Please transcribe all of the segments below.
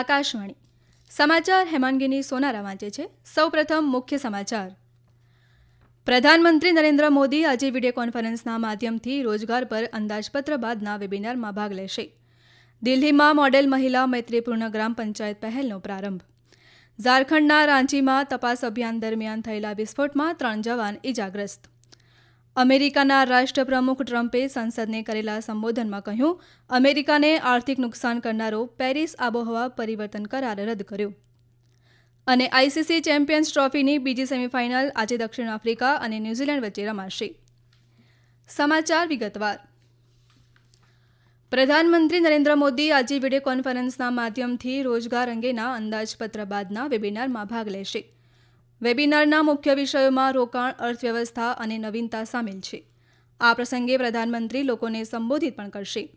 આકાશવાણી. સમાચાર હેમાંગીની સોનારા વાંચે છે. સૌપ્રથમ મુખ્ય સમાચાર. પ્રધાનમંત્રી નરેન્દ્ર મોદી આજે વીડિયો કોન્ફરન્સના માધ્યમથી રોજગાર પર અંદાજપત્ર બાદના વેબિનારમાં ભાગ લેશે. દિલ્હીમાં મોડેલ મહિલા મૈત્રીપૂર્ણ ગ્રામ પંચાયત પહેલનો પ્રારંભ. ઝારખંડના રાંચીમાં તપાસ અભિયાન દરમિયાન થયેલા વિસ્ફોટમાં ત્રણ જવાન ઇજાગ્રસ્ત અમેરિકાના રાષ્ટ્રપ્રમુખ ટ્રમ્પે સંસદને કરેલા સંબોધનમાં કહ્યું, અમેરિકાને આર્થિક નુકસાન કરનારો પેરિસ આબોહવા પરિવર્તન કરાર રદ કર્યો. અને આઈસીસી ચેમ્પિયન્સ ટ્રોફીની બીજી સેમીફાઇનલ આજે દક્ષિણ આફ્રિકા અને ન્યૂઝીલેન્ડ વચ્ચે રમાશે સમાચાર વિગતવાર. પ્રધાનમંત્રી નરેન્દ્ર મોદી આજે વીડિયો કોન્ફરન્સના માધ્યમથી રોજગાર અંગેના અંદાજપત્ર બાદના વેબિનારમાં ભાગ લેશે. વેબિનારના મુખ્ય વિષયોમાં રોકાણ, અર્થવ્યવસ્થા અને નવીનતા સામેલ છે. આ પ્રસંગે પ્રધાનમંત્રી લોકોને સંબોધિત પણ કરશે.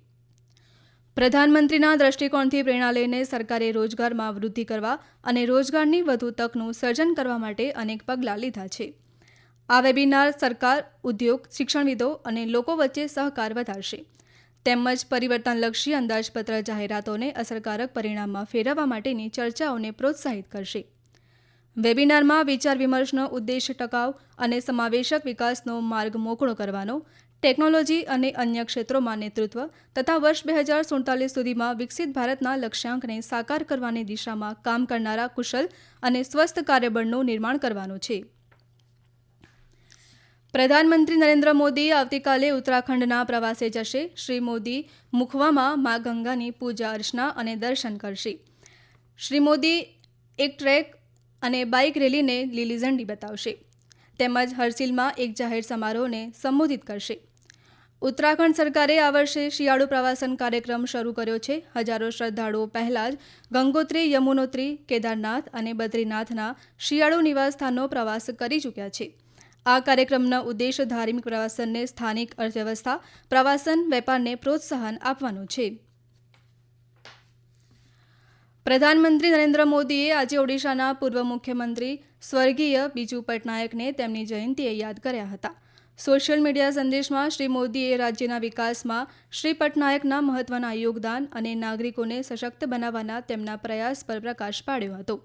પ્રધાનમંત્રીના દ્રષ્ટિકોણથી પ્રેરણા લઈને સરકારે રોજગારમાં વૃદ્ધિ કરવા અને રોજગારની વધુ તકનું સર્જન કરવા માટે અનેક પગલાં લીધા છે. આ વેબિનાર સરકાર, ઉદ્યોગ, શિક્ષણવિદો અને લોકો વચ્ચે સહકાર વધારશે. તેમજ પરિવર્તનલક્ષી અંદાજપત્ર જાહેરાતોને અસરકારક પરિણામમાં ફેરવવા માટેની ચર્ચાઓને પ્રોત્સાહિત કરશે. વેબિનારમાં વિચાર વિમર્શનો ઉદ્દેશ ટકાઉ અને સમાવેશક વિકાસનો માર્ગ મોકળો કરવાનો, ટેકનોલોજી અને અન્ય ક્ષેત્રોમાં નેતૃત્વ તથા વર્ષ બે હજાર સુડતાલીસ સુધીમાં વિકસિત ભારતના લક્ષ્યાંકને સાકાર કરવાની દિશામાં કામ કરનારા કુશલ અને સ્વસ્થ કાર્યબળનું નિર્માણ કરવાનું છે. પ્રધાનમંત્રી નરેન્દ્ર મોદી આવતીકાલે ઉત્તરાખંડના પ્રવાસે જશે. શ્રી મોદી મુખવામાં મા ગંગાની પૂજા અર્ચના અને દર્શન કરશે. શ્રી મોદી એક ટ્રેક અને બાઇક રેલીને લીલી ઝંડી બતાવશે. તેમજ હરસિલમાં એક જાહેર સમારોહને સંબોધિત કરશે. ઉત્તરાખંડ સરકારે આ વર્ષે શિયાળુ પ્રવાસન કાર્યક્રમ શરૂ કર્યો છે. હજારો શ્રદ્ધાળુઓ પહેલા જ ગંગોત્રી, યમુનોત્રી, કેદારનાથ અને બદ્રીનાથના શિયાળુ નિવાસસ્થાનનો પ્રવાસ કરી ચૂક્યા છે. આ કાર્યક્રમનો ઉદ્દેશ ધાર્મિક પ્રવાસનને સ્થાનિક અર્થવ્યવસ્થા, પ્રવાસન, વેપારને પ્રોત્સાહન આપવાનો છે. પ્રધાનમંત્રી નરેન્દ્ર મોદીએ આજે ઓડિશાના પૂર્વ મુખ્યમંત્રી સ્વર્ગીય બીજુ પટનાયકને તેમની જયંતિએ યાદ કર્યા હતા. સોશિયલ મીડિયા સંદેશમાં શ્રી મોદીએ રાજ્યના વિકાસમાં શ્રી પટનાયકના મહત્વના યોગદાન અને નાગરિકોને સશક્ત બનાવવાના તેમના પ્રયાસ પર પ્રકાશ પાડ્યો હતો.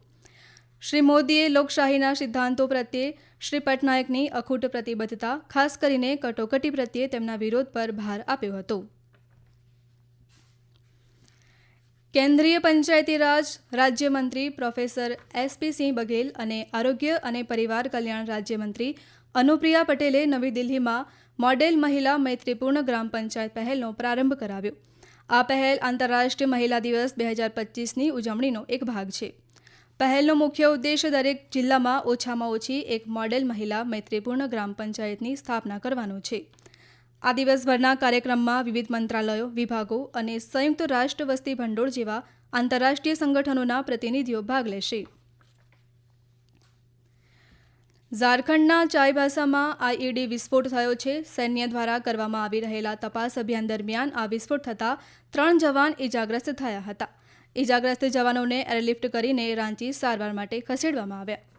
શ્રી મોદીએ લોકશાહીના સિદ્ધાંતો પ્રત્યે શ્રી પટનાયકની અખૂટ પ્રતિબદ્ધતા, ખાસ કરીને કટોકટી પ્રત્યે તેમના વિરોધ પર ભાર આપ્યો હતો. કેન્દ્રીય પંચાયતીરાજ રાજ્યમંત્રી પ્રોફેસર એસપી સિંહ બઘેલ અને આરોગ્ય અને પરિવાર કલ્યાણ રાજ્યમંત્રી અનુપ્રિયા પટેલે નવી દિલ્હીમાં મોડેલ મહિલા મૈત્રીપૂર્ણ ગ્રામ પંચાયત પહેલનો પ્રારંભ કરાવ્યો. આ પહેલ આંતરરાષ્ટ્રીય મહિલા દિવસ બે હજાર પચીસની ઉજવણીનો એક ભાગ છે. પહેલનો મુખ્ય ઉદ્દેશ દરેક જિલ્લામાં ઓછામાં ઓછી એક મોડેલ મહિલા મૈત્રીપૂર્ણ ગ્રામ પંચાયતની સ્થાપના કરવાનો છે. આ દિવસભરના કાર્યક્રમમાં વિવિધ મંત્રાલયો, વિભાગો અને સંયુક્ત રાષ્ટ્ર વસ્તી ભંડોળ જેવા આંતરરાષ્ટ્રીય સંગઠનોના પ્રતિનિધિઓ ભાગ લેશે. ઝારખંડના ચાઈબાસામાં આઈઈડી વિસ્ફોટ થયો છે. સૈન્ય દ્વારા કરવામાં આવી રહેલા તપાસ અભિયાન દરમિયાન આ વિસ્ફોટ થતાં ત્રણ જવાન ઇજાગ્રસ્ત થયા હતા. ઇજાગ્રસ્ત જવાનોને એરલિફ્ટ કરીને રાંચી સારવાર માટે ખસેડવામાં આવ્યા.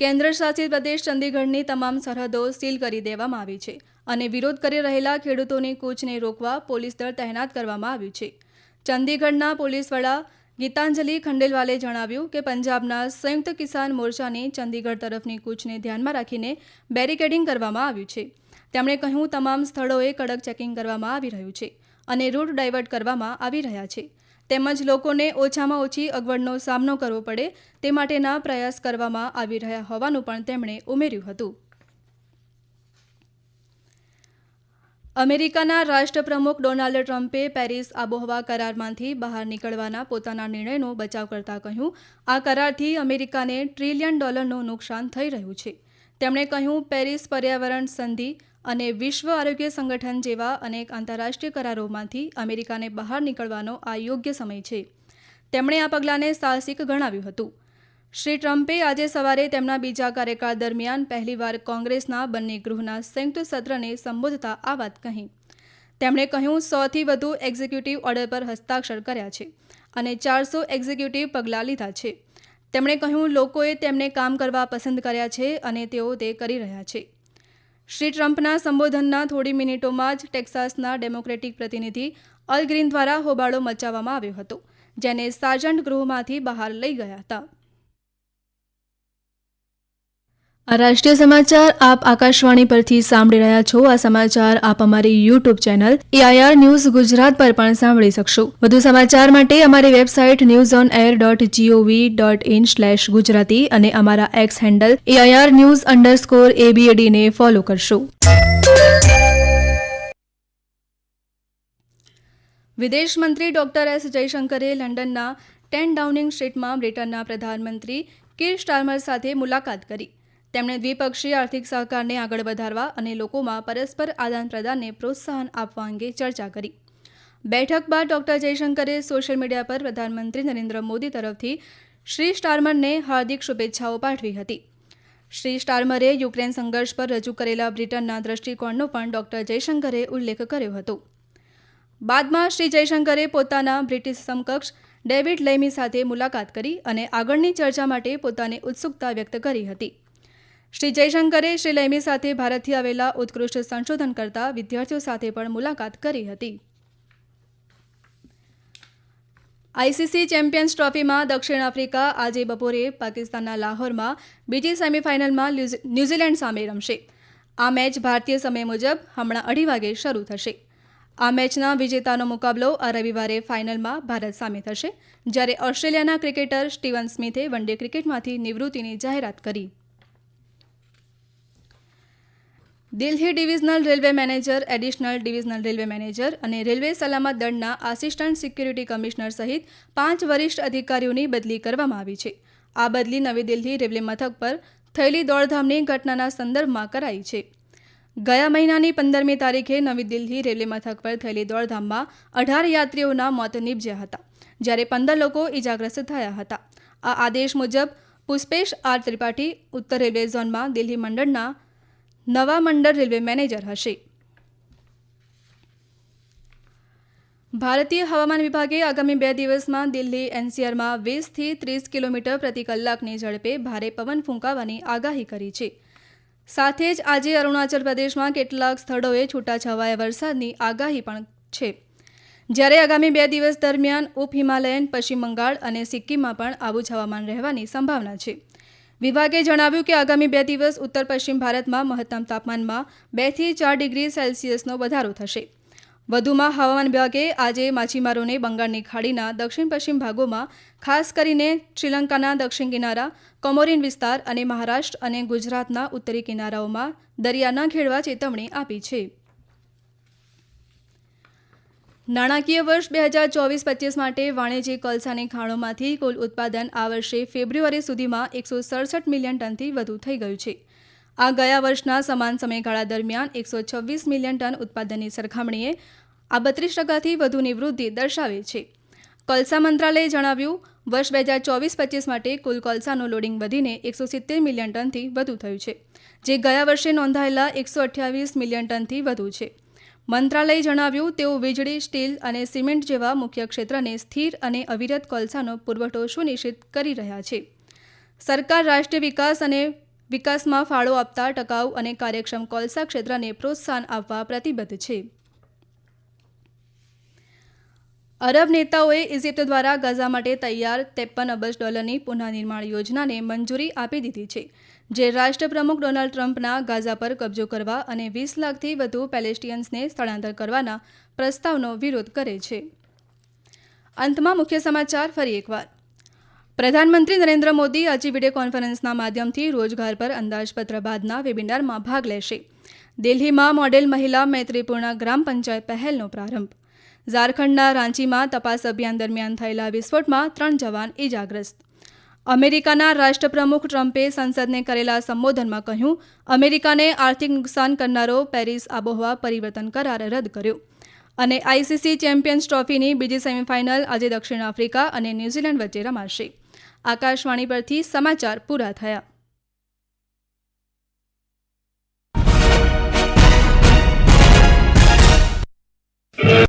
કેન્દ્ર શાસિત પ્રદેશ ચંદીગઢની તમામ સરહદો સીલ કરી દેવામાં આવી છે અને વિરોધ કરી રહેલા ખેડૂતોની કૂચને રોકવા પોલીસ દળ તહેનાત કરવામાં આવ્યું છે. ચંદીગઢના પોલીસ વડા ગીતાંજલિ ખંડેલવાલે જણાવ્યું કે પંજાબના સંયુક્ત કિસાન મોરચાની ચંદીગઢ તરફની કૂચને ધ્યાનમાં રાખીને બેરિકેડિંગ કરવામાં આવ્યું છે. તેમણે કહ્યું, તમામ સ્થળોએ કડક ચેકિંગ કરવામાં આવી રહ્યું છે અને રૂટ ડાયવર્ટ કરવામાં આવી રહ્યા છે. તેમજ લોકોને ઓછામાં ઓછી અગવડનો સામનો કરવો પડે તે માટેના પ્રયાસ કરવામાં આવી રહ્યા હોવાનું પણ તેમણે ઉમેર્યું હતું. અમેરિકાના રાષ્ટ્રપ્રમુખ ડોનાલ્ડ ટ્રમ્પે પેરિસ આબોહવા કરારમાંથી બહાર નીકળવાના પોતાના નિર્ણયનો બચાવ કરતા કહ્યું, આ કરારથી અમેરિકાને ટ્રિલિયન ડોલરનું નુકસાન થઈ રહ્યું છે. તેમણે કહ્યું, પેરિસ પર્યાવરણ સંધિ અને વિશ્વ આરોગ્ય સંગઠન જેવા અનેક આંતરરાષ્ટ્રીય કરારોમાંથી અમેરિકાને બહાર નીકળવાનો આ યોગ્ય સમય છે. તેમણે આ પગલાંને સાહસિક ગણાવ્યું હતું. શ્રી ટ્રમ્પે આજે સવારે તેમના બીજા કાર્યકાળ દરમિયાન પહેલીવાર કોંગ્રેસના બંને ગૃહના સંયુક્ત સત્રને સંબોધતા આ વાત કહી. તેમણે કહ્યું સોથી વધુ એક્ઝિક્યુટિવ ઓર્ડર પર હસ્તાક્ષર કર્યા છે અને ચારસો એક્ઝિક્યુટિવ પગલાં લીધા છે. તેમણે કહ્યું, લોકોએ તેમને કામ કરવા પસંદ કર્યા છે અને તેઓ તે કરી રહ્યા છે. શ્રી ટ્રમ્પના સંબોધનના થોડી મિનિટોમાં જ ટેક્સાસના ડેમોક્રેટિક પ્રતિનિધિ અલ ગ્રીન દ્વારા હોબાળો મચાવવામાં આવ્યો હતો, જેને સાર્જન્ટ ગૃહમાંથી બહાર લઈ ગયા હતા. આ રાષ્ટ્રીય સમાચાર આપ આકાશવાણી પરથી સાંભળી રહ્યા છો. આ સમાચાર આપ અમારી YouTube channel AIR news Gujarat પર પણ સાંભળી શકશો. વધુ સમાચાર માટે અમારી website news on air dot GOV dot in slash Gujarati અને અમારા X handle AIR news underscore એબીએડીને follow કરશો. વિદેશ મંત્રી ડોક્ટર એસ જયશંકરે લંડનના ટેન ડાઉનિંગ સ્ટ્રીટમાં બ્રિટનના પ્રધાનમંત્રી કીર સ્ટારમર સાથે મુલાકાત કરી. તેમણે દ્વિપક્ષીય આર્થિક સહકારને આગળ વધારવા અને લોકોમાં પરસ્પર આદાન પ્રદાનને પ્રોત્સાહન આપવા અંગે ચર્ચા કરી. બેઠક બાદ ડોક્ટર જયશંકરે સોશિયલ મીડિયા પર પ્રધાનમંત્રી નરેન્દ્ર મોદી તરફથી શ્રી સ્ટારમરને હાર્દિક શુભેચ્છાઓ પાઠવી હતી. શ્રી સ્ટારમરે યુક્રેન સંઘર્ષ પર રજૂ કરેલા બ્રિટનના દ્રષ્ટિકોણનો પણ ડોક્ટર જયશંકરે ઉલ્લેખ કર્યો હતો. બાદમાં શ્રી જયશંકરે પોતાના બ્રિટિશ સમકક્ષ ડેવિડ લેમી સાથે મુલાકાત કરી અને આગળની ચર્ચા માટે પોતાની ઉત્સુકતા વ્યક્ત કરી હતી. શ્રી જયશંકરે શ્રી લેમી સાથે ભારતથી આવેલા ઉત્કૃષ્ટ સંશોધન કરતા વિદ્યાર્થીઓ સાથે પણ મુલાકાત કરી હતી. આઈસીસી ચેમ્પિયન્સ ટ્રોફીમાં દક્ષિણ આફ્રિકા આજે બપોરે પાકિસ્તાનના લાહોરમાં બીજી સેમીફાઇનલમાં ન્યૂઝીલેન્ડ સામે રમશે. આ મેચ ભારતીય સમય મુજબ હમણાં અઢી વાગે શરૂ થશે. આ મેચના વિજેતાનો મુકાબલો આ રવિવારે ફાઇનલમાં ભારત સામે થશે, જ્યારે ઓસ્ટ્રેલિયાના ક્રિકેટર સ્ટીવન સ્મિથે વન ડે ક્રિકેટમાંથી નિવૃત્તિની જાહેરાત કરી. Delhi divisional railway manager, additional divisional railway manager અને રેલવે સલામત દળના આસિસ્ટન્ટ સિક્યુરિટી કમિશનર સહિત પાંચ વરિષ્ઠ અધિકારીઓની બદલી કરવામાં આવી છે. આ બદલી નવી દિલ્હી રેલવે મથક પર થયેલી દોડધામની ઘટનાના સંદર્ભમાં કરાઈ છે. ગયા મહિનાની પંદરમી તારીખે નવી દિલ્હી રેલવે મથક પર થયેલી દોડધામમાં અઢાર યાત્રીઓના મોત નીપજ્યા હતા, જ્યારે પંદર લોકો ઇજાગ્રસ્ત થયા હતા. આ આદેશ મુજબ પુષ્પેશ આર ત્રિપાઠી ઉત્તર રેલવે ઝોનમાં દિલ્હી મંડળના નવા મંડળ રેલવે મેનેજર હશે. ભારતીય હવામાન વિભાગે આગામી બે દિવસમાં દિલ્હી એનસીઆરમાં વીસથી ત્રીસ કિલોમીટર પ્રતિ કલાકની ઝડપે ભારે પવન ફૂંકાવાની આગાહી કરી છે. સાથે જ આજે અરુણાચલ પ્રદેશમાં કેટલાક સ્થળોએ છૂટાછવાયા વરસાદની આગાહી પણ છે. જ્યારે આગામી બે દિવસ દરમિયાન ઉપ હિમાલયન પશ્ચિમ બંગાળ અને સિક્કિમમાં પણ આવું જ હવામાન રહેવાની સંભાવના છે. વિભાગે જણાવ્યું કે આગામી બે દિવસ ઉત્તર પશ્ચિમ ભારતમાં મહત્તમ તાપમાનમાં બેથી ચાર ડિગ્રી સેલ્સિયસનો વધારો થશે. વધુમાં હવામાન વિભાગે આજે માછીમારોને બંગાળની ખાડીના દક્ષિણ પશ્ચિમ ભાગોમાં, ખાસ કરીને શ્રીલંકાના દક્ષિણ કિનારા, કોમોરિન વિસ્તાર અને મહારાષ્ટ્ર અને ગુજરાતના ઉત્તરી કિનારાઓમાં દરિયા ન ખેડવા ચેતવણી આપી છે. નાણાકીય વર્ષ બે હજાર ચોવીસ પચીસ માટે વાણિજ્યિક કોલસાની ખાણોમાંથી કુલ ઉત્પાદન આ વર્ષે ફેબ્રુઆરી સુધીમાં એકસો સડસઠ મિલિયન ટનથી વધુ થઈ ગયું છે. આ ગયા વર્ષના સમાન સમયગાળા દરમિયાન એકસો છવ્વીસ મિલિયન ટન ઉત્પાદનની સરખામણીએ આ બત્રીસ ટકાથી વધુની વૃદ્ધિ દર્શાવે છે. કોલસા મંત્રાલયે જણાવ્યું, વર્ષ બે હજાર ચોવીસ પચીસ માટે કુલ કોલસાનું લોડિંગ વધીને એકસો સિત્તેર મિલિયન ટનથી વધુ થયું છે, જે ગયા વર્ષે નોંધાયેલા એકસો અઠ્યાવીસ મિલિયન ટનથી વધુ છે. મંત્રાલયે જણાવ્યું, તેઓ વીજળી, સ્ટીલ અને સિમેન્ટ જેવા મુખ્ય ક્ષેત્રને સ્થિર અને અવિરત કોલસાનો પુરવઠો સુનિશ્ચિત કરી રહ્યા છે. સરકાર રાષ્ટ્રીય વિકાસ અને વિકાસમાં ફાળો આપતા ટકાઉ અને કાર્યક્ષમ કોલસા ક્ષેત્રને પ્રોત્સાહન આપવા પ્રતિબદ્ધ છે. અરબ નેતાઓએ ઇજિપ્ત દ્વારા ગાઝા માટે તૈયાર ત્રેપન અબજ ડોલરની પુનઃનિર્માણ યોજનાને મંજૂરી આપી દીધી છે, જે રાષ્ટ્રપ્રમુખ ડોનાલ્ડ ટ્રમ્પના ગાઝા પર કબજો કરવા અને વીસ લાખથી વધુ પેલેસ્ટિયન્સને સ્થળાંતર કરવાના પ્રસ્તાવનો વિરોધ કરે છે. અંતમાં મુખ્ય સમાચાર ફરી એકવાર. પ્રધાનમંત્રી નરેન્દ્ર મોદી આજે વીડિયો કોન્ફરન્સના માધ્યમથી રોજગાર પર અંદાજપત્ર બાદના વેબિનારમાં ભાગ લેશે. દિલ્હીમાં મોડેલ મહિલા મૈત્રીપૂર્ણ ગ્રામ પંચાયત પહેલનો પ્રારંભ. ઝારખંડના રાંચીમાં તપાસ અભિયાન દરમિયાન થયેલા વિસ્ફોટમાં ત્રણ જવાન ઇજાગ્રસ્ત અમેરિકાના રાષ્ટ્રપ્રમુખ ટ્રમ્પે સંસદને કરેલા સંબોધનમાં કહ્યું, અમેરિકાને આર્થિક નુકસાન કરનારો પેરિસ આબોહવા પરિવર્તન કરાર રદ કર્યો. અને આઈસીસી ચેમ્પિયન્સ ટ્રોફીની બીજી સેમીફાઇનલ આજે દક્ષિણ આફ્રિકા અને ન્યૂઝીલેન્ડ વચ્ચે રમાશે. આકાશવાણી પરથી સમાચાર પૂરા થયા. you